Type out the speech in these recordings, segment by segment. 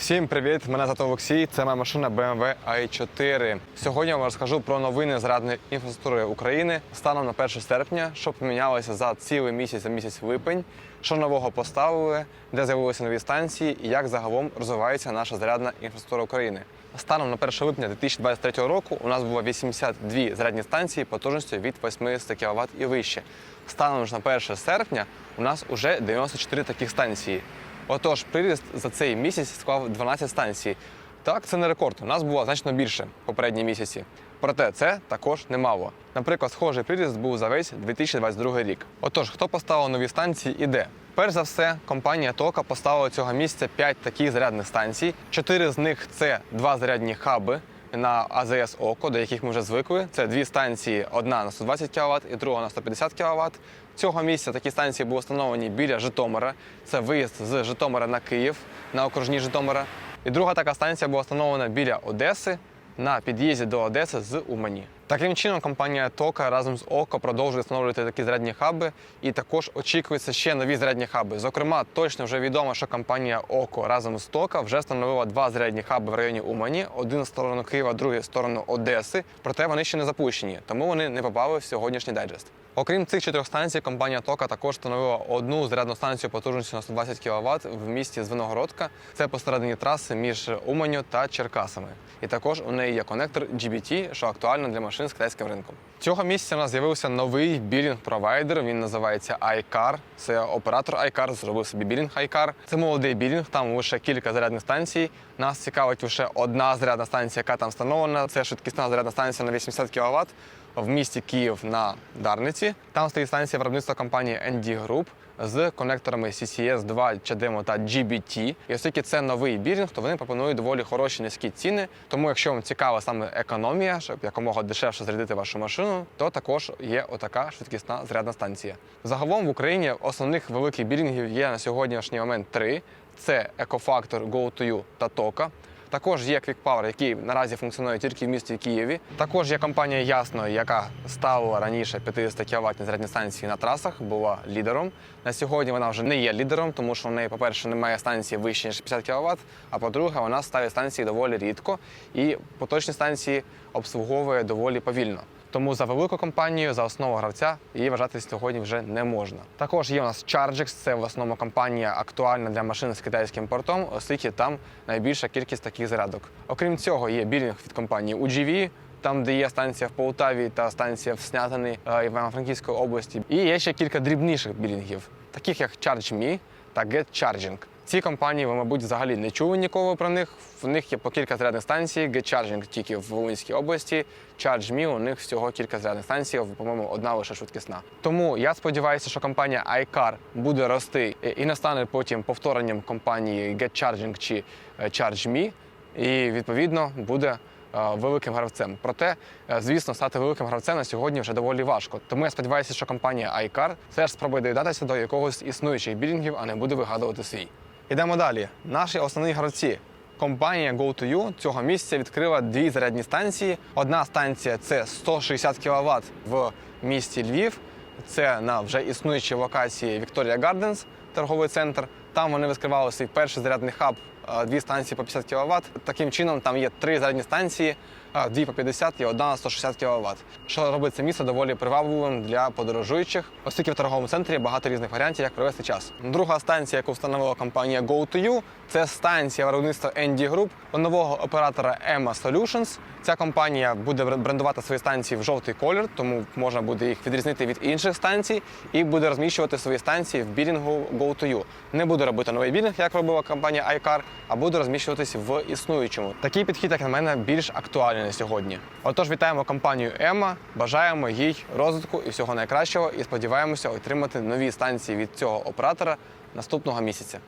Всім привіт! Мене звати Олексій. Це моя машина BMW i4. Сьогодні я вам розкажу про новини з радної інфраструктури України станом на 1 серпня, що помінялося за цілий місяць, за місяць липень, що нового поставили, де з'явилися нові станції і як загалом розвивається наша зарядна інфраструктура України. Станом на 1 липня 2023 року у нас було 82 зарядні станції потужністю від 80 кВт і вище. Станом ж на 1 серпня у нас вже 94 таких станції. Отож, приріст за цей місяць склав 12 станцій. Так, це не рекорд. У нас було значно більше попередні місяці. Проте це також немало. Наприклад, схожий приріст був за весь 2022 рік. Отож, хто поставив нові станції і де? Перш за все, компанія Тока поставила цього місяця 5 таких зарядних станцій. Чотири з них це два зарядні хаби на АЗС ОКО, до яких ми вже звикли. Це дві станції: одна на 120 кВт і друга на 150 кВт. Цього місця такі станції були встановлені біля Житомира. Це виїзд з Житомира на Київ на окружні Житомира. І друга така станція була встановлена біля Одеси на під'їзді до Одеси з Умані. Таким чином, компанія Тока разом з ОКО продовжує встановлювати такі зарядні хаби, і також очікуються ще нові зарядні хаби. Зокрема, точно вже відомо, що компанія ОКО разом з Тока вже встановила два зарядні хаби в районі Умані, один в сторону Києва, другий в сторону Одеси. Проте вони ще не запущені, тому вони не попали в сьогоднішній дайджест. Окрім цих чотирьох станцій, компанія Тока також встановила одну зарядну станцію потужністю на 120 кВт в місті Звеногородка. Це посередині траси між Уманню та Черкасами. І також у неї є конектор GBT, що актуально для машин з китайським ринком. Цього місяця у нас з'явився новий білінг-провайдер. Він називається iCar. Це оператор iCar, зробив собі білінг iCar. Це молодий білінг, там лише кілька зарядних станцій. Нас цікавить лише одна зарядна станція, яка там встановлена. Це швидкісна зарядна станція на 80 кВт в місті Київ на Дарниці. Там стоїть станція виробництва компанії ND Group з конекторами CCS 2, CHAdeMO та GBT. І оскільки це новий бірінг, то вони пропонують доволі хороші низькі ціни. Тому, якщо вам цікава саме економія, щоб якомога дешевше зарядити вашу машину, то також є отака швидкісна зарядна станція. Загалом в Україні основних великих бірінгів є на сьогоднішній момент три: це Ecofactor, Go2U та Тока. Також є Quick який наразі функціонує тільки в місті Києві. Також є компанія Ясно, яка ставила раніше 50 кВт зарядні станції на трасах, була лідером. На сьогодні вона вже не є лідером, тому що в неї, по-перше, немає станції вище ніж 50 кВт, а по-друге, вона ставить станції доволі рідко і поточні станції обслуговує доволі повільно. Тому за велику компанію, за основу гравця, її вважати сьогодні вже не можна. Також є у нас Chargex, це в основному компанія актуальна для машин з китайським портом, оскільки там найбільша кількість таких зарядок. Окрім цього, є білінг від компанії UGV, там, де є станція в Полтаві та станція в Снятині е, Івано-Франківської області. І є ще кілька дрібніших білінгів, таких як ChargeMe та GetCharging. Ці компанії, ви, мабуть, взагалі не чули ніколи про них. В них є по кілька зарядних станцій. GetCharging тільки в Волинській області. ChargeMe, у них всього кілька зарядних станцій, по-моєму, одна лише швидкісна. Тому я сподіваюся, що компанія iCar буде рости і не стане потім повторенням компанії GetCharging чи е, ChargeMe, і відповідно буде е, великим гравцем. Проте, е, звісно, стати великим гравцем на сьогодні вже доволі важко. Тому я сподіваюся, що компанія iCar все ж спробує доєднатися до якогось існуючих білінгів, а не буде вигадувати свій. Ідемо далі. Наші основні гравці. Компанія Go2U цього місяця відкрила дві зарядні станції. Одна станція це 160 кВт в місті Львів. Це на вже існуючій локації Victoria Gardens, торговий центр. Там вони відкривали свій перший зарядний хаб, е, дві станції по 50 кВт. Таким чином, там є три зарядні станції, е, дві по 50 і одна на 160 кВт. Що робить це місце доволі привабливим для подорожуючих, оскільки в торговому центрі багато різних варіантів, як провести час. Друга станція, яку встановила компанія Go2U, це станція виробництва ND Group у нового оператора EMA Solutions. Ця компанія буде брендувати свої станції в жовтий колір, тому можна буде їх відрізнити від інших станцій і буде розміщувати свої станції в білінгу Go2U. Не буде робити новий білінг, як робила компанія iCar, а буде розміщуватись в існуючому. Такий підхід, як на мене, більш актуальний сьогодні. Отож, вітаємо компанію EMA, бажаємо їй розвитку і всього найкращого, і сподіваємося отримати нові станції від цього оператора наступного місяця.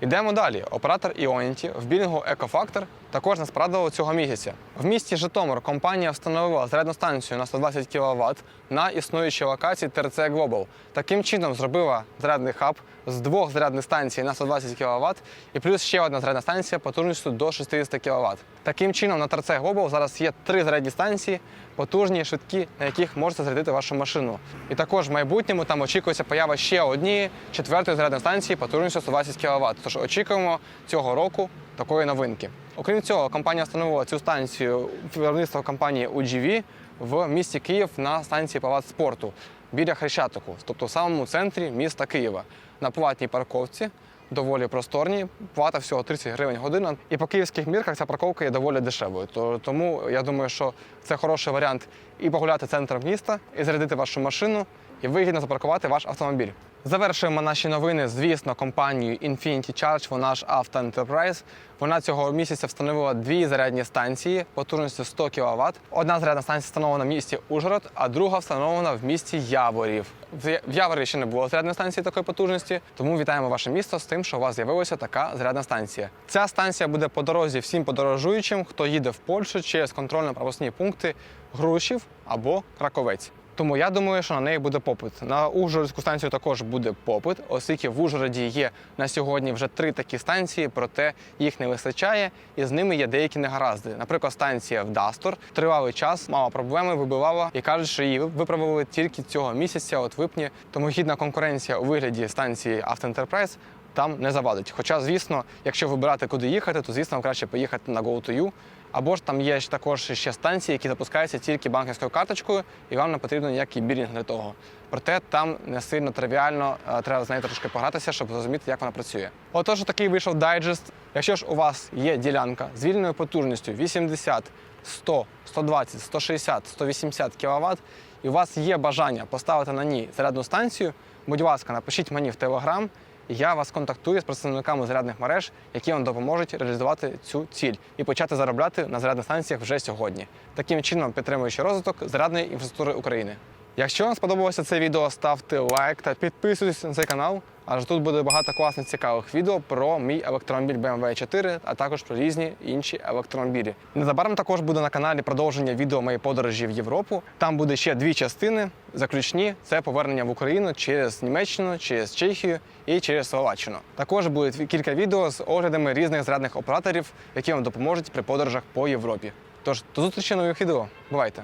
Йдемо далі. Оператор Іоніті в білінгу Ecofactor також нас порадував цього місяця. В місті Житомир компанія встановила зарядну станцію на 120 кВт на існуючій локації ТРЦ Global. Таким чином зробила зарядний хаб з двох зарядних станцій на 120 кВт і плюс ще одна зарядна станція потужністю до 60 кВт. Таким чином на ТРЦ Global зараз є три зарядні станції, потужні, швидкі, на яких можете зарядити вашу машину. І також в майбутньому там очікується поява ще однієї четвертої зарядної станції потужністю 120 кВт. Тож очікуємо цього року такої новинки. Окрім цього, компанія встановила цю станцію виробництва компанії UGV в місті Київ на станції Палац спорту біля Хрещатику, тобто в самому центрі міста Києва, на платній парковці. Доволі просторні, плата всього 30 гривень година. І по київських мірках ця парковка є доволі дешевою. Тому я думаю, що це хороший варіант і погуляти центром міста, і зарядити вашу машину, і вигідно запаркувати ваш автомобіль. Завершуємо наші новини, звісно, компанією Infinity Charge, вона ж Auto Enterprise. Вона цього місяця встановила дві зарядні станції потужністю 100 кВт. Одна зарядна станція встановлена в місті Ужгород, а друга встановлена в місті Яворів. В Яворі ще не було зарядної станції такої потужності, тому вітаємо ваше місто з тим, що у вас з'явилася така зарядна станція. Ця станція буде по дорозі всім подорожуючим, хто їде в Польщу через контрольно-пропускні пункти Грушів або Краковець. Тому я думаю, що на неї буде попит. На Ужгородську станцію також буде попит, оскільки в Ужгороді є на сьогодні вже три такі станції, проте їх не вистачає, і з ними є деякі негаразди. Наприклад, станція в Дастор тривалий час мала проблеми, вибивала і кажуть, що її виправили тільки цього місяця, от в липні. Тому гідна конкуренція у вигляді станції Автоентерпрайз там не завадить. Хоча, звісно, якщо вибирати, куди їхати, то звісно краще поїхати на Go2U. Або ж там є також ще станції, які запускаються тільки банківською карточкою, і вам не потрібно ніякий бірінг для того. Проте там не сильно тривіально, е, треба з нею трошки погратися, щоб зрозуміти, як вона працює. Отож, такий вийшов дайджест. Якщо ж у вас є ділянка з вільною потужністю 80, 100, 120, 160, 180 кВт, і у вас є бажання поставити на ній зарядну станцію, будь ласка, напишіть мені в Телеграм. Я вас контактую з представниками зарядних мереж, які вам допоможуть реалізувати цю ціль і почати заробляти на зарядних станціях вже сьогодні. Таким чином підтримуючи розвиток зарядної інфраструктури України. Якщо вам сподобалося це відео, ставте лайк та підписуйтесь на цей канал. Адже тут буде багато класних цікавих відео про мій електромобіль BMW 4, а також про різні інші електромобілі. Незабаром також буде на каналі продовження відео моєї подорожі в Європу. Там буде ще дві частини. Заключні це повернення в Україну через Німеччину, через Чехію і через Словаччину. Також буде кілька відео з оглядами різних зарядних операторів, які вам допоможуть при подорожах по Європі. Тож до зустрічі нових відео. Бувайте!